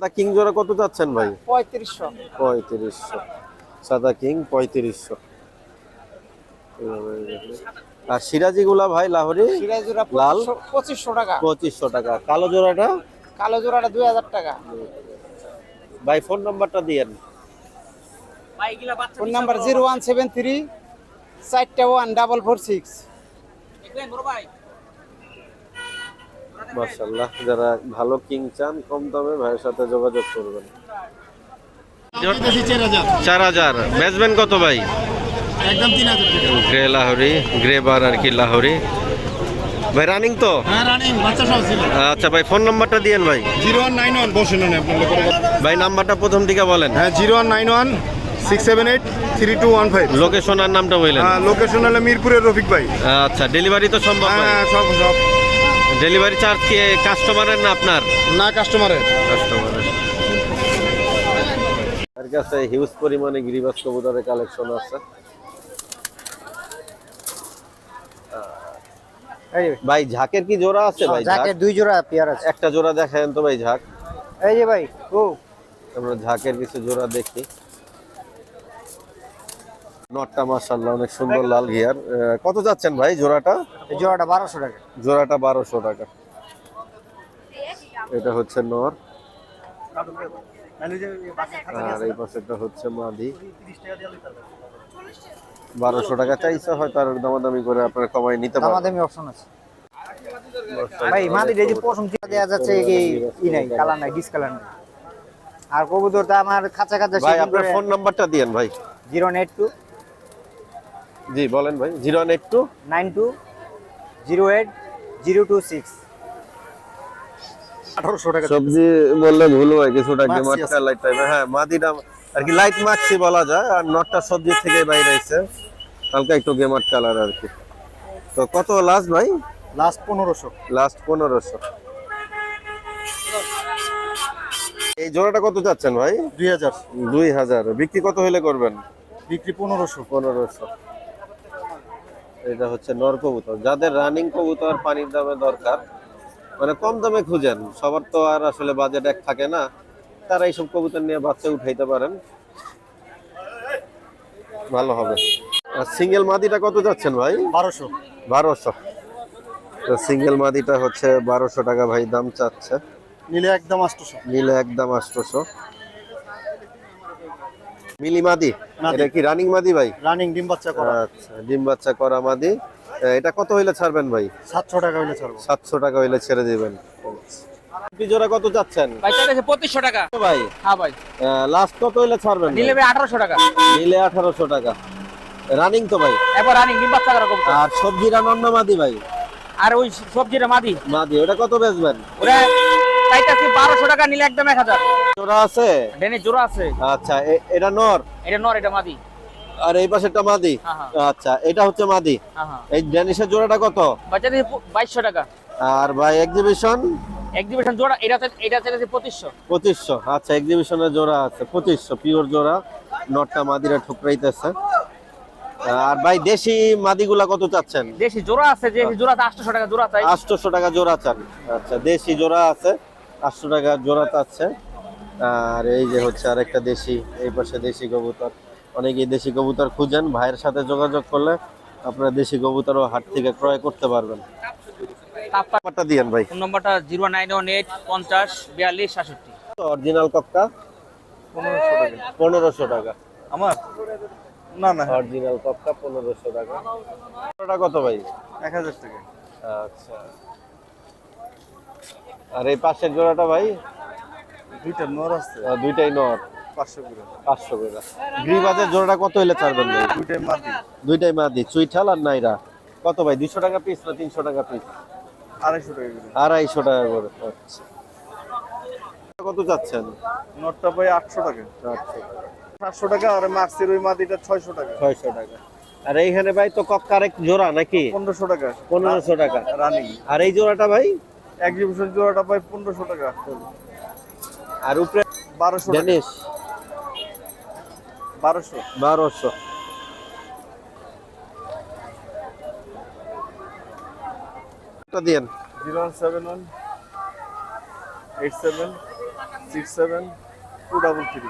সাদা কিং জোড়া কত যাচ্ছেন ভাই? পঁয়ত্রিশশো। পঁয়ত্রিশশো। সাদা কিং পঁয়ত্রিশশো। আর সিরাজি গুলা ভাই লাহোরি? সিরাজুরা লাল? পঁচিশশো টাকা। পঁচিশশো টাকা। কালো জোড়াটা? কালো জোড়াটা দুই হাজার টাকা। ভাই ফোন নাম্বারটা দিয়েন। Phone number zero one seven three চারটা ওয়ান ডাবল ফোর সিক্স। মার্শাল্লাহ যারা ভালো কিং চান কম দামে ভাইয়ের সাথে যোগাযোগ করবেন। চার হাজার। বেচবেন কত ভাই? একদম তিন হাজার গ্রে লাহোরি গ্রে বার আর কি লাহোরি। ভাই রানিং তো? হ্যাঁ আচ্ছা ভাই ফোন নাম্বারটা দিয়েন ভাই। জিরো ওয়ান নাইন ভাই নাম্বারটা প্রথম দিকে বলেন। হ্যাঁ zero one nine one six seven eight three two one five. Location আর নামটা বললেন। লোকেশন হলো মিরপুরের রফিক ভাই। আচ্ছা ডেলিভারি তো সম্ভব হ্যাঁ সব সব। ডেলিভারি চার্জ কি কাস্টমারের না আপনার? না কাস্টমারের কাস্টমারের তার কাছে হিউজ পরিমাণে গিরিবাস কবুতরের কালেকশন আছে। ভাই ঝাঁকের কি জোড়া আছে ভাই? ঝাকের দুই জোড়া পেয়ার আছে। একটা জোড়া দেখেন তো ভাই ঝাঁক। এই যে ভাই ও। আমরা ঝাঁকের কিছু জোড়া দেখি। নটটা মাশাআল্লাহ অনেক সুন্দর লাল আহ, কত যাচ্ছেন ভাই জোড়াটা? জোড়াটা বারোশো টাকা। জোড়াটা বারোশো টাকা। এটা হচ্ছে নর। আর এই পাশেটা হচ্ছে মাদি। বারোশো টাকা চাইছে হয়তো আর দামাদামি করে আপনার কমাই নিতে পারেন দামাদামি অপশন আছে। ভাই মাদি রেজি পশম চিপা দেওয়া যাচ্ছে কি ই নাই কালার নাই ডিসকালার নাই। আর কবুতরটা আমার খাঁচা খাঁচা ভাই আপনার ফোন নাম্বারটা দিয়েন ভাই। জিরো এইট টু জি বলেন ভাই zero one eight two? Nine two zero eight zero two six. আঠারোশো টাকা সবজি বললে ভুল হয় কিছুটা। লাইট হ্যাঁ মাদিটা আর কি লাইট বলা যায় আর নটটা সবজি থেকে বাইরে হালকা একটু গেমার কালার আর কি। তো কত লাস্ট ভাই? লাস্ট পনেরোশো। লাস্ট পনেরোশো। এই জোড়াটা কত যাচ্ছেন ভাই? দুই হাজার। দুই হাজার। বিক্রি কত হলে করবেন? বিক্রি পনেরোশো। পনেরোশো। এটা হচ্ছে নর কবুতর। যাদের রানিং কবুতর পানির দামে দরকার মানে কম দামে খুঁজেন সবার তো আর আসলে বাজেট এক থাকে না তারা এইসব কবুতর নিয়ে বাচ্চা উঠাইতে পারেন। ভালো হবে। আর সিঙ্গেল মাদিটা কত যাচ্ছেন ভাই? বারোশো। বারোশো। তো সিঙ্গেল মাদিটা হচ্ছে বারোশো টাকা ভাই দাম চাচ্ছে। নিলে একদম আটশোশো। নিলে একদম আটশোশো। মিলি মাদি। এটা কি রানিং মাদি ভাই? রানিং ডিম বাচ্চা আচ্ছা ডিম বাচ্চা করা মাদি। এটা কত হইলে ছাড়বেন ভাই? সাতশো টাকা হইলে ছাড়বো। টাকা হইলে ছেড়ে দিবেন। জোড়া কত যাচ্ছেন ভাই চাইতেছে পঁচিশশো টাকা। ভাই? হ্যাঁ ভাই। লাস্ট কত হইলে ছাড়বেন নিলে ভাই? আঠারোশো টাকা। নিলে আঠারোশো টাকা। রানিং তো ভাই? এবার রানিং ডিম বাচ্চা করা কবুতর। আর সবজি রান্না মাদি ভাই? আর ওই সবজিটা মাদি। মাদি ওটা কত বেচবেন? ওরা চাইতেছে বারোশো টাকা নিলে একদম এক হাজার। জোড়া আছে? ডেনে জোড়া আছে। আচ্ছা এটা নর? এটা নর এটা মাদি। আর এই পাশেরটা মাদি? হ্যাঁ, হ্যাঁ। আচ্ছা এটা হচ্ছে মাদি? হ্যাঁ এই ড্যানিশের জোড়াটা কত? বাইশশো টাকা। আর ভাই এক্সিবিশন এক্সিবিশন জোড়া এটা এটা চাইতেছে পঁচিশশো। পঁচিশশো আচ্ছা এক্সিবিশনের জোড়া আছে পঁচিশশো পিওর জোড়া। নটটা মাদিরা ঠুকরাইতেছে। আর ভাই দেশি মাদিগুলা কত চাচ্ছেন? দেশি জোড়া আছে যে জোড়া আছে আটশো টাকা জোড়া চাই। আটশোশো টাকা জোড়া চান। আচ্ছা দেশি জোড়া আছে। আটশো টাকা জোড়া আছে আর এই যে হচ্ছে আরেকটা দেশি এই পাশে দেশি কবুতর। অনেকেই দেশি কবুতর খুঁজেন ভাইয়ের সাথে যোগাযোগ করলে আপনারা দেশি কবুতরও হাট থেকে ক্রয় করতে পারবেন। নাম্বারটা দিয়েন ভাই। ফোন নম্বরটা জিরো নাইন ওয়ান এইট পঞ্চাশ বিয়াল্লিশ সাতষট্টি। অরিজিনাল কপটা পনেরোশো টাকা। পনেরোশো টাকা। আমার? না না। অরিজিনাল কপটা পনেরোশো টাকা কত ভাই? এক হাজার টাকা। আচ্ছা। আর এই পাশের জোড়াটা ভাই? দুইটা নর আছে। দুইটাই নর। পাঁচশো করে। পাঁচশো করে। গ্রিবাজের জোড়াটা কত হলে ছাড়বেন ভাই? দুইটাই মাটি দুইটাই মাদি। চুইঠাল আর নাইরা। কত ভাই? দুইশো টাকা পিস না তিনশো টাকা পিস আড়াইশো টাকা করে। আড়াইশো টাকা করে। আচ্ছা। কত যাচ্ছেন নটটা পাই আটশো টাকা। সাতশো টাকা আর ওই মাটিটা ছয়শো টাকা। ছয়শো টাকা। আর এইখানে ভাই তো কক্কার এক জোড়া নাকি? পনেরোশো টাকা। পনেরোশো টাকা। রানিং। আর এই জোড়াটা ভাই? এক্সিবিশন জোড়াটা পাই পনেরোশো টাকা। আর উপরে বারোশো বারোশো। বারোশো। দিয়েন। Zero one seven one eight seven six seven two double three.